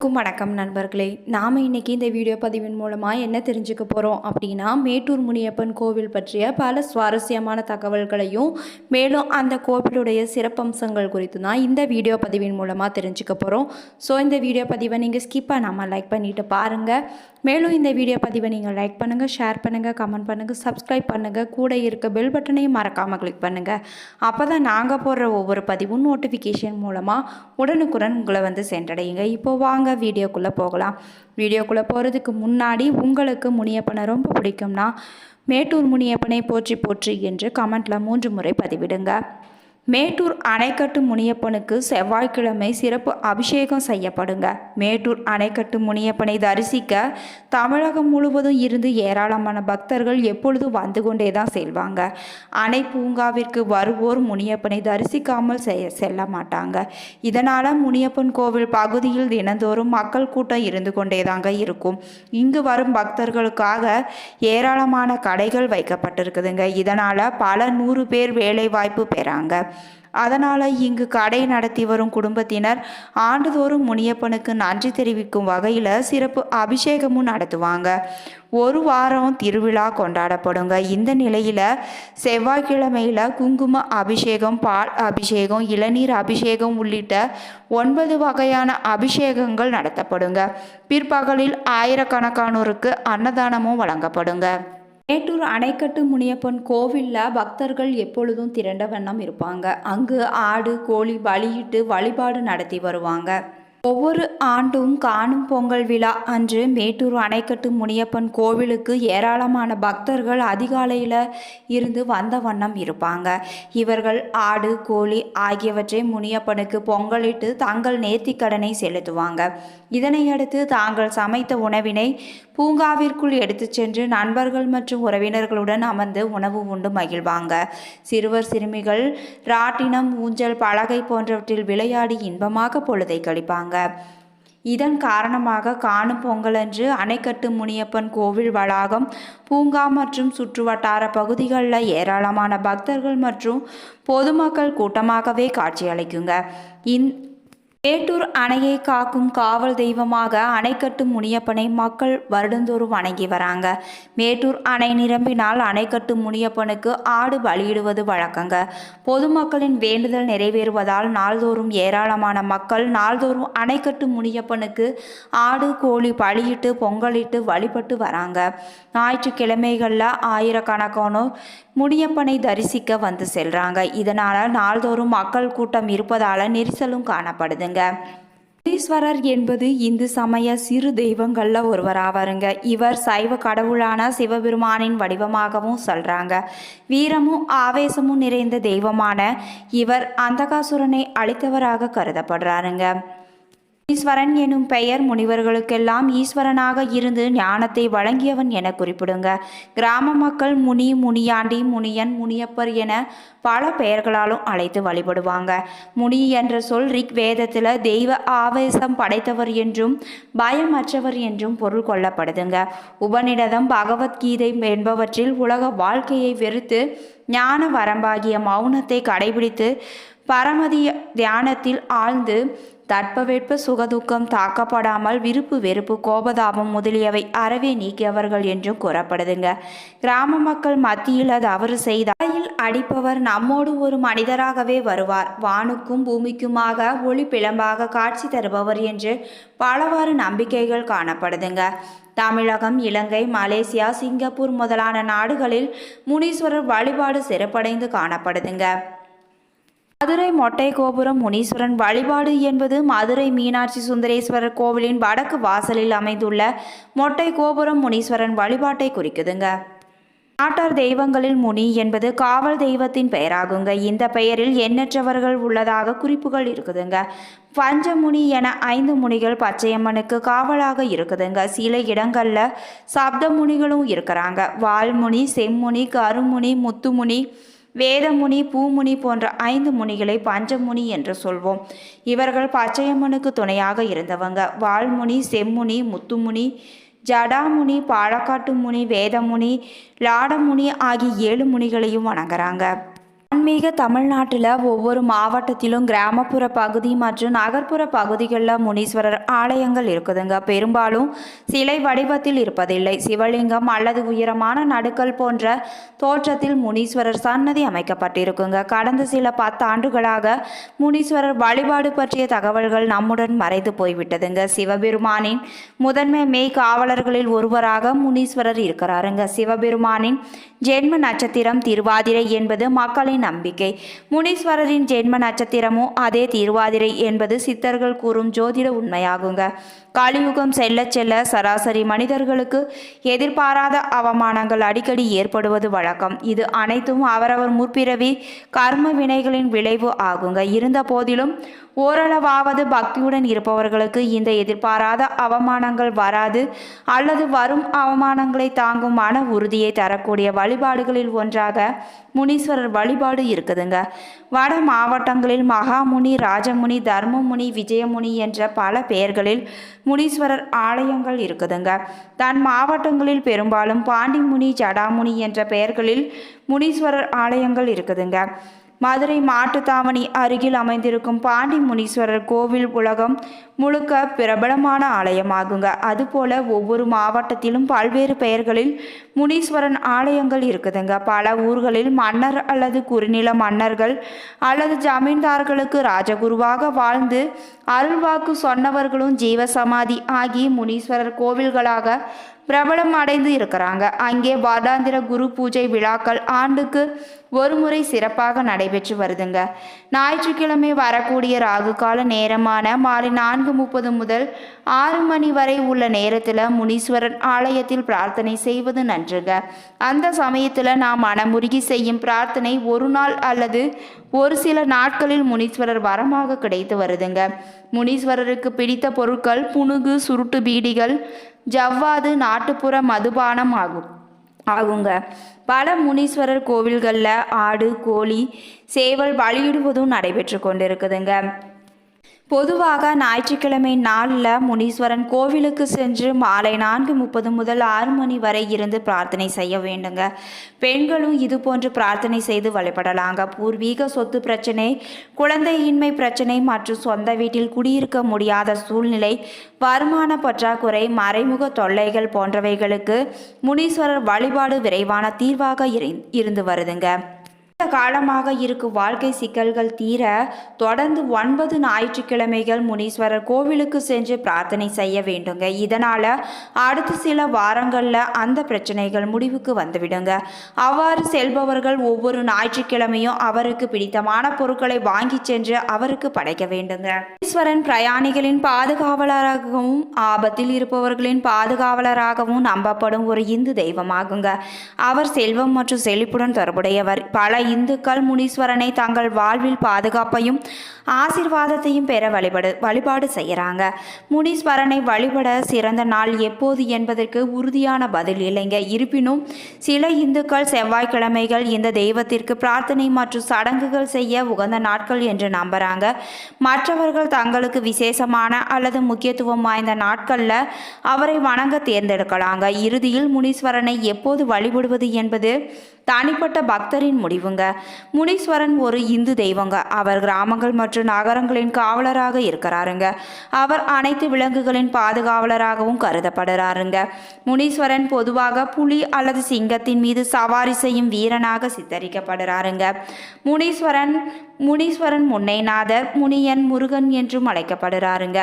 வணக்கம் நண்பர்களே. நாம் இன்றைக்கி இந்த வீடியோ பதிவின் மூலமாக என்ன தெரிஞ்சுக்க போகிறோம் அப்படின்னா மேட்டூர் முனியப்பன் கோவில் பற்றிய பல சுவாரஸ்யமான தகவல்களையும் மேலும் அந்த கோவிலுடைய சிறப்பம்சங்கள் குறித்து தான் இந்த வீடியோ பதிவின் மூலமாக தெரிஞ்சுக்க போகிறோம் ஸோ இந்த வீடியோ பதிவை நீங்கள் ஸ்கிப்பாக நம்ம லைக் பண்ணிவிட்டு பாருங்கள் மேலும் இந்த வீடியோ பதிவை நீங்கள் லைக் பண்ணுங்கள் ஷேர் பண்ணுங்கள் கமெண்ட் பண்ணுங்கள் சப்ஸ்கிரைப் பண்ணுங்கள் கூட இருக்க பெல் பட்டனையும் மறக்காமல் கிளிக் பண்ணுங்கள் அப்போ தான் நாங்கள் போடுற ஒவ்வொரு பதிவும் நோட்டிஃபிகேஷன் மூலமாக உடனுக்குடன் உங்களை வந்து சென்றடையுங்க. இப்போ வாங்க வீடியோக்குள்ளே போகலாம். வீடியோக்குள்ளே போகிறதுக்கு முன்னாடி உங்களுக்கு முனியப்பனை ரொம்ப பிடிக்கும்னா மேட்டூர் முனியப்பனை போற்றி போற்றி என்று கமெண்ட்டில் மூன்று முறை பதிவிடுங்க. மேட்டூர் அணைக்கட்டு முனியப்பனுக்கு செவ்வாய்க்கிழமை சிறப்பு அபிஷேகம் செய்யப்படுங்க. மேட்டூர் அணைக்கட்டு முனியப்பனை தரிசிக்க தமிழகம் முழுவதும் இருந்து ஏராளமான பக்தர்கள் எப்பொழுதும் வந்து கொண்டே தான் செல்வாங்க. அணை பூங்காவிற்கு வருவோர் முனியப்பனை தரிசிக்காமல் செல்ல மாட்டாங்க. இதனால் முனியப்பன் கோவில் பகுதியில் தினந்தோறும் மக்கள் கூட்டம் இருந்து கொண்டே தாங்க இருக்கும். இங்கு வரும் பக்தர்களுக்காக ஏராளமான கடைகள் வைக்கப்பட்டிருக்குதுங்க. இதனால் பல நூறு பேர் வேலைவாய்ப்பு பெறாங்க. அதனால் இங்கு கடை நடத்தி வரும் குடும்பத்தினர் ஆண்டுதோறும் முனியப்பனுக்கு நன்றி தெரிவிக்கும் வகையில் சிறப்பு அபிஷேகமும் நடத்துவாங்க. ஒரு வாரம் திருவிழா கொண்டாடப்படுங்க. இந்த நிலையில் செவ்வாய்க்கிழமையில் குங்கும அபிஷேகம் பால் அபிஷேகம் இளநீர் அபிஷேகம் உள்ளிட்ட ஒன்பது வகையான அபிஷேகங்கள் நடத்தப்படுங்க. பிற்பகலில் ஆயிரக்கணக்கானோருக்கு அன்னதானமும் வழங்கப்படுங்க. மேட்டூர் அணைக்கட்டு முனியப்பன் கோவிலில் பக்தர்கள் எப்பொழுதும் திரண்ட வண்ணம் இருப்பாங்க. அங்கு ஆடு கோழி பலியிட்டு வழிபாடு நடத்தி வருவாங்க. ஒவ்வொரு ஆண்டும் காணும் பொங்கல் விழா அன்று மேட்டூர் அணைக்கட்டு முனியப்பன் கோவிலுக்கு ஏராளமான பக்தர்கள் அதிகாலையில் இருந்து வந்த வண்ணம் இருப்பாங்க. இவர்கள் ஆடு கோழி ஆகியவற்றை முனியப்பனுக்கு பொங்கலிட்டு தங்கள் நேர்த்திக்கடனை செலுத்துவாங்க. இதனையடுத்து தாங்கள் சமைத்த உணவினை பூங்காவிற்குள் எடுத்து சென்று நண்பர்கள் மற்றும் உறவினர்களுடன் அமர்ந்து உணவு உண்டு மகிழ்வாங்க. சிறுவர் சிறுமிகள் ராட்டினம் ஊஞ்சல் பலகை போன்றவற்றில் விளையாடி இன்பமாக பொழுதை கழிப்பாங்க. இதன் காரணமாக காணும் பொங்கலன்று அணைக்கட்டு முனியப்பன் கோவில் வளாகம் பூங்கா மற்றும் சுற்றுவட்டார பகுதிகளில் ஏராளமான பக்தர்கள் மற்றும் பொதுமக்கள் கூட்டமாகவே காட்சியளிக்குங்க. இந் மேட்டூர் அணையை காக்கும் காவல் தெய்வமாக அணைக்கட்டு முனியப்பனை மக்கள் வருடந்தோறும் வணங்கி வராங்க. மேட்டூர் அணை நிரம்பினால் அணைக்கட்டு முனியப்பனுக்கு ஆடு பலியிடுவது வழக்கங்க. பொதுமக்களின் வேண்டுதல் நிறைவேறுவதால் நாள்தோறும் ஏராளமான மக்கள் நாள்தோறும் அணைக்கட்டு முனியப்பனுக்கு ஆடு கோழி பலியிட்டு பொங்கலிட்டு வழிபட்டு வராங்க. ஞாயிற்றுக்கிழமைகளில் ஆயிரக்கணக்கானோர் முனியப்பனை தரிசிக்க வந்து செல்றாங்க. இதனால் நாள்தோறும் மக்கள் கூட்டம் இருப்பதால் நெரிசலும் காணப்படுதுங்க. ஈஸ்வரர் என்பது இந்து சமய சிறு தெய்வங்களில் ஒருவர் ஆவாருங்க. இவர் சைவ கடவுளான சிவபெருமானின் வடிவமாகவும் சொல்கிறாங்க வீரமும் ஆவேசமும் நிறைந்த தெய்வமான இவர் அந்தகாசுரனை அழித்தவராக கருதப்படுறாருங்க. ஈஸ்வரன் எனும் பெயர் முனிவர்களுக்கெல்லாம் ஈஸ்வரனாக இருந்து ஞானத்தை வழங்கியவன் என குறிப்பிடுங்க. கிராம மக்கள் முனி முனியாண்டி முனியன் முனியப்பர் என பல பெயர்களாலும் அழைத்து வழிபடுவாங்க. முனி என்ற சொல் ரிக் வேதத்தில் தெய்வ ஆவேசம் படைத்தவர் என்றும் பயமற்றவர் என்றும் பொருள் கொள்ளப்படுதுங்க. உபநிடதம் பகவத்கீதை என்பவற்றில் உலக வாழ்க்கையை வெறுத்து ஞான வரம்பாகிய மௌனத்தை கடைபிடித்து பரமதி தியானத்தில் ஆழ்ந்து தட்பவெட்ப சுகதுக்கம் தாக்கப்படாமல் விருப்பு வெறுப்பு கோபதாபம் முதலியவை அறவே நீக்கியவர்கள் என்றும் கூறப்படுதுங்க. கிராம மக்கள் மத்தியில் தவறு செய்த அடிப்பவர் நம்மோடு ஒரு மனிதராகவே வருவார். வானுக்கும் பூமிக்குமாக ஒளி பிளம்பாக காட்சி தருபவர் என்று பலவாறு நம்பிக்கைகள் காணப்படுதுங்க. தமிழகம் இலங்கை மலேசியா சிங்கப்பூர் முதலான நாடுகளில் முனீஸ்வரர் வழிபாடு சிறப்படைந்து காணப்படுதுங்க. மதுரை மொட்டை கோபுரம் முனீஸ்வரன் வழிபாடு என்பது மதுரை மீனாட்சி சுந்தரேஸ்வரர் கோவிலின் வடக்கு வாசலில் அமைந்துள்ள மொட்டை கோபுரம் முனீஸ்வரன் வழிபாட்டை குறிக்குதுங்க. நாட்டார் தெய்வங்களில் முனி என்பது காவல் தெய்வத்தின் பெயராகுங்க. இந்த பெயரில் எண்ணற்றவர்கள் உள்ளதாக குறிப்புகள் இருக்குதுங்க. பஞ்சமுனி என ஐந்து முனிகள் பச்சையம்மனுக்கு காவலாக இருக்குதுங்க. சில இடங்களில் சப்த முனிகளும் இருக்கிறாங்க. வால்முனி செம்முனி கருமுனி முத்துமுனி வேதமுனி பூமுனி போன்ற ஐந்து முனிகளை பஞ்சமுனி என்று சொல்வோம். இவர்கள் பச்சையம்மனுக்கு துணையாக இருந்தவங்க. வால்முனி செம்முனி முத்துமுனி ஜடாமுனி பாலக்காட்டு முனி வேதமுனி லாடமுனி ஆகிய ஏழு முனிகளையும் வணங்குறாங்க. ஆன்மீக தமிழ்நாட்டில் ஒவ்வொரு மாவட்டத்திலும் கிராமப்புற பகுதி மற்றும் நகர்ப்புற பகுதிகளில் முனீஸ்வரர் ஆலயங்கள் இருக்குதுங்க. பெரும்பாலும் சிலை வடிவத்தில் இருப்பதில்லை. சிவலிங்கம் அல்லது உயரமான நடுக்கல் போன்ற தோற்றத்தில் முனீஸ்வரர் சன்னதி அமைக்கப்பட்டிருக்குங்க. கடந்த சில பத்து ஆண்டுகளாக முனீஸ்வரர் வழிபாடு பற்றிய தகவல்கள் நம்முடன் மறைந்து போய்விட்டதுங்க. சிவபெருமானின் முதன்மை மெய் காவலர்களில் ஒருவராக முனீஸ்வரர் இருக்கிறாருங்க. சிவபெருமானின் ஜென்ம நட்சத்திரம் திருவாதிரை என்பது மக்களின் நம்பிக்கை. முனீஸ்வரரின் ஜென்ம நட்சத்திரமும் அதே திருவாதிரை என்பது சித்தர்கள் கூறும் ஜோதிட உண்மையாகுங்க. கலியுகம் செல்ல செல்ல சராசரி மனிதர்களுக்கு எதிர்பாராத அவமானங்கள் அடிக்கடி ஏற்படுவது வழக்கம். இது அனைத்தும் அவரவர் முற்பிறவி கர்ம வினைகளின் விளைவு ஆகுங்க. இருந்த போதிலும் ஓரளவாவது பக்தியுடன் இருப்பவர்களுக்கு இந்த எதிர்பாராத அவமானங்கள் வராது. அல்லது வரும் அவமானங்களை தாங்கும் மன உறுதியை தரக்கூடிய வழிபாடுகளில் ஒன்றாக முனீஸ்வரர் வழிபாடு இருக்குதுங்க. வட மாவட்டங்களில் மகாமுனி ராஜமுனி தர்மமுனி விஜயமுனி என்ற பல பெயர்களில் முனீஸ்வரர் ஆலயங்கள் இருக்குதுங்க. தன் மாவட்டங்களில் பெரும்பாலும் பாண்டிமுனி ஜடாமுனி என்ற பெயர்களில் முனீஸ்வரர் ஆலயங்கள் இருக்குதுங்க. மதுரை மாட்டுத்தாவணி அருகில் அமைந்திருக்கும் பாண்டி முனீஸ்வரர் கோவில் உலகம் முழுக்க பிரபலமான ஆலயமாகுங்க. அதுபோல ஒவ்வொரு மாவட்டத்திலும் பல்வேறு பெயர்களில் முனீஸ்வரன் ஆலயங்கள் இருக்குதுங்க. பல ஊர்களில் மன்னர் அல்லது குறுநில மன்னர்கள் அல்லது ஜமீன்தார்களுக்கு ராஜகுருவாக வாழ்ந்து அருள்வாக்கு சொன்னவர்களும் ஜீவசமாதி ஆகி முனீஸ்வரர் கோவில்களாக பிரபலம் அடைந்து இருக்கிறாங்க. அங்கே வாராந்திர குரு பூஜை விழாக்கள் ஆண்டுக்கு ஒரு முறை சிறப்பாக நடைபெற்று வருதுங்க. ஞாயிற்றுக்கிழமை வரக்கூடிய ராகு கால நேரமான மாலை நான்கு முப்பது முதல் ஆறு மணி வரை உள்ள நேரத்தில் முனீஸ்வரன் ஆலயத்தில் பிரார்த்தனை செய்வது நன்றுங்க. அந்த சமயத்தில் நாம் மனமுருகி செய்யும் பிரார்த்தனை ஒரு நாள் அல்லது ஒரு சில நாட்களில் முனீஸ்வரர் வரமாக கிடைத்து வருதுங்க. முனீஸ்வரருக்கு பிடித்த பொருட்கள் புனுகு சுருட்டு பீடிகள் ஜவ்வாது நாட்டுப்புற மதுபானம் ஆகும். ஆகுங்க. பல முனீஸ்வரர் கோவில்களில் ஆடு கோழி சேவல் பலியிடுவதும் நடைபெற்று கொண்டிருக்குதுங்க. பொதுவாக ஞாயிற்றுக்கிழமை நாளில் முனீஸ்வரன் கோவிலுக்கு சென்று மாலை நான்கு முப்பது முதல் ஆறு மணி வரை இருந்து பிரார்த்தனை செய்ய வேண்டுங்க. பெண்களும் இது போன்று பிரார்த்தனை செய்து வழிபடலாங்க. பூர்வீக சொத்து பிரச்சனை குழந்தையின்மை பிரச்சனை மற்றும் சொந்த வீட்டில் குடியிருக்க முடியாத சூழ்நிலை வருமான பற்றாக்குறை மறைமுக தொல்லைகள் போன்றவைகளுக்கு முனீஸ்வரர் வழிபாடு விரைவான தீர்வாக இரு- இருந்து வருதுங்க. காலமாக இருக்கும் வாழ்க்கை சிக்கல்கள் தீர தொடர்ந்து ஒன்பது ஞாயிற்றுக்கிழமைகள் முனீஸ்வரர் கோவிலுக்கு சென்று பிரார்த்தனை செய்ய வேண்டுங்க. இதனால அடுத்த சில வாரங்களில் அந்த பிரச்சனைகள் முடிவுக்கு வந்துவிடுங்க. அவ்வாறு செல்பவர்கள் ஒவ்வொரு ஞாயிற்றுக்கிழமையும் அவருக்கு பிடித்தமான பொருட்களை வாங்கி சென்று அவருக்கு படைக்க வேண்டுங்க. முனீஸ்வரன் பிரயாணிகளின் பாதுகாவலராகவும் ஆபத்தில் இருப்பவர்களின் பாதுகாவலராகவும் நம்பப்படும் ஒரு இந்து தெய்வமாகுங்க. அவர் செல்வம் மற்றும் செழிப்புடன் தொடர்புடையவர். பல இந்துக்கள் முனீஸ்வரனை தங்கள் வாழ்வில் பாதுகாப்பையும் ஆசிர்வாதத்தையும் பெற வழிபடு வழிபாடு செய்கிறாங்க முனீஸ்வரனை வழிபட சிறந்த நாள் எப்போது என்பதற்கு உறுதியான பதில் இல்லைங்க. இருப்பினும் சில இந்துக்கள் செவ்வாய்க்கிழமைகள் இந்த தெய்வத்திற்கு பிரார்த்தனை மற்றும் சடங்குகள் செய்ய உகந்த நாட்கள் என்று நம்புகிறாங்க மற்றவர்கள் தங்களுக்கு விசேஷமான அல்லது முக்கியத்துவம் வாய்ந்த நாட்களில் அவரை வணங்க தேர்ந்தெடுக்கலாங்க. இறுதியில் முனீஸ்வரனை எப்போது வழிபடுவது என்பது தனிப்பட்ட பக்தரின் முடிவுங்க. முனீஸ்வரன் ஒரு இந்து தெய்வங்க. அவர் கிராமங்கள் மற்றும் நகரங்களின் காவலராக இருக்கிறாருங்க. அவர் அனைத்து விலங்குகளின் பாதுகாவலராகவும் கருதப்படுறாருங்க. முனீஸ்வரன் பொதுவாக புலி அல்லது சிங்கத்தின் மீது சவாரி செய்யும் வீரனாக சித்தரிக்கப்படுறாருங்க. முனீஸ்வரன் முனீஸ்வரன் முன்னைநாதர் முனியன் முருகன் என்றும் அழைக்கப்படுறாருங்க.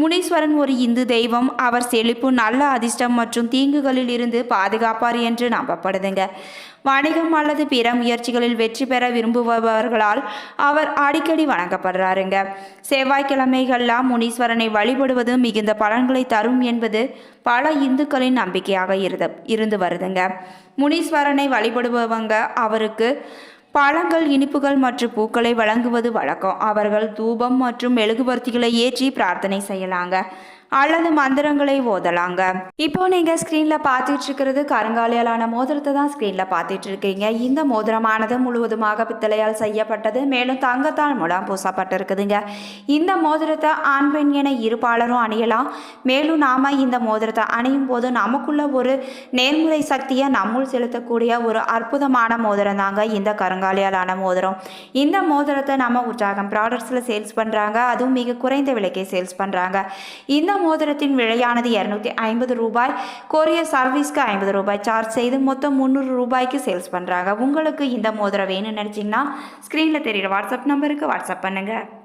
முனீஸ்வரன் ஒரு இந்து தெய்வம். அவர் செழிப்பு நல்ல அதிர்ஷ்டம் மற்றும் தீங்குகளில் இருந்து பாதுகாப்பார் என்று நம்பப்படுதுங்க. வணிகம் அல்லது பிற முயற்சிகளில் வெற்றி பெற விரும்புபவர்களால் அவர் அடிக்கடி வணங்கப்படுறாருங்க. செவ்வாய்க்கிழமைகள்லாம் முனீஸ்வரனை வழிபடுவது மிகுந்த பலன்களை தரும் என்பது பல இந்துக்களின் நம்பிக்கையாக இருந்து இருந்து வருதுங்க. முனீஸ்வரனை வழிபடுபவங்க அவருக்கு பழங்கள் இனிப்புகள் மற்றும் பூக்களை வழங்குவது வழக்கம். அவர்கள் தூபம் மற்றும் மெழுகுபர்த்திகளை ஏற்றி பிரார்த்தனை செய்யலாங்க. அல்லது மந்திரங்களை ஓதலாங்க. இப்போ நீங்கள் ஸ்க்ரீனில் பார்த்துட்டு இருக்கிறது கருங்காலியாலான மோதிரத்தை தான் ஸ்க்ரீனில் பார்த்துட்டு இருக்கீங்க இந்த மோதிரமானது முழுவதுமாக பித்தளையால் செய்யப்பட்டது. மேலும் தங்கத்தால் மூலம் பூசப்பட்டிருக்குதுங்க. இந்த மோதிரத்தை ஆண் பெண் என இருப்பாளரும் அணியலாம். மேலும் நாம் இந்த மோதிரத்தை அணியும் போது நமக்குள்ள ஒரு நேர்முறை சக்தியை நம்முள் செலுத்தக்கூடிய ஒரு அற்புதமான மோதிரம் தாங்க இந்த கருங்காலியாலான மோதிரம். இந்த மோதிரத்தை நம்ம உற்சாகம் ப்ராடக்ட்ஸில் சேல்ஸ் பண்ணுறாங்க அதுவும் மிக குறைந்த விலைக்கே சேல்ஸ் பண்ணுறாங்க இந்த மோதிரத்தின் விலையானது இரநூத்தி ஐம்பது ரூபாய். கொரியர் சர்வீஸ்க்கு ஐம்பது ரூபாய். சார்ஜ் செய்து மொத்தம் முந்நூறு ரூபாய்க்கு சேல்ஸ் பண்ணுறாங்க உங்களுக்கு இந்த மோதிரம் வேணும்னு நினச்சிங்கன்னா ஸ்க்ரீனில் தெரியுற வாட்ஸ்அப் நம்பருக்கு வாட்ஸ்அப் பண்ணுங்கள்